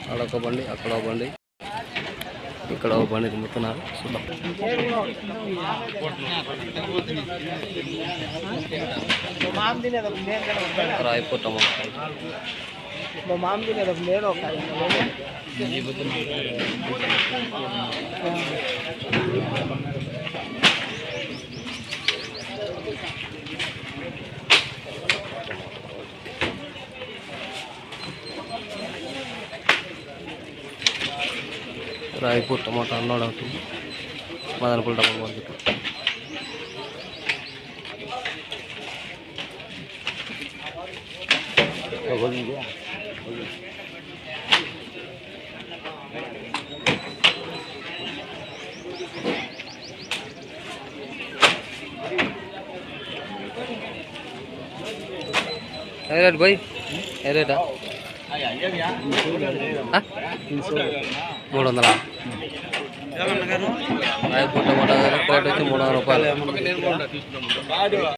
అక్కడ ఒక బండి అక్కడ ఒక బండి ఇక్కడ ఒక బండి తిమ్ముతున్నారు చూద్దాం. Raipur tomato రాయపూర్ టమాటా అన్నాడు అవుతుంది మదనపల్లి టమాటా మార్కెట్ ఏ రేట్ బాయ్ ఏ రేటా ఆ? మూడు వందల? రేట్ వచ్చి మూడు వందల రూపాయలు.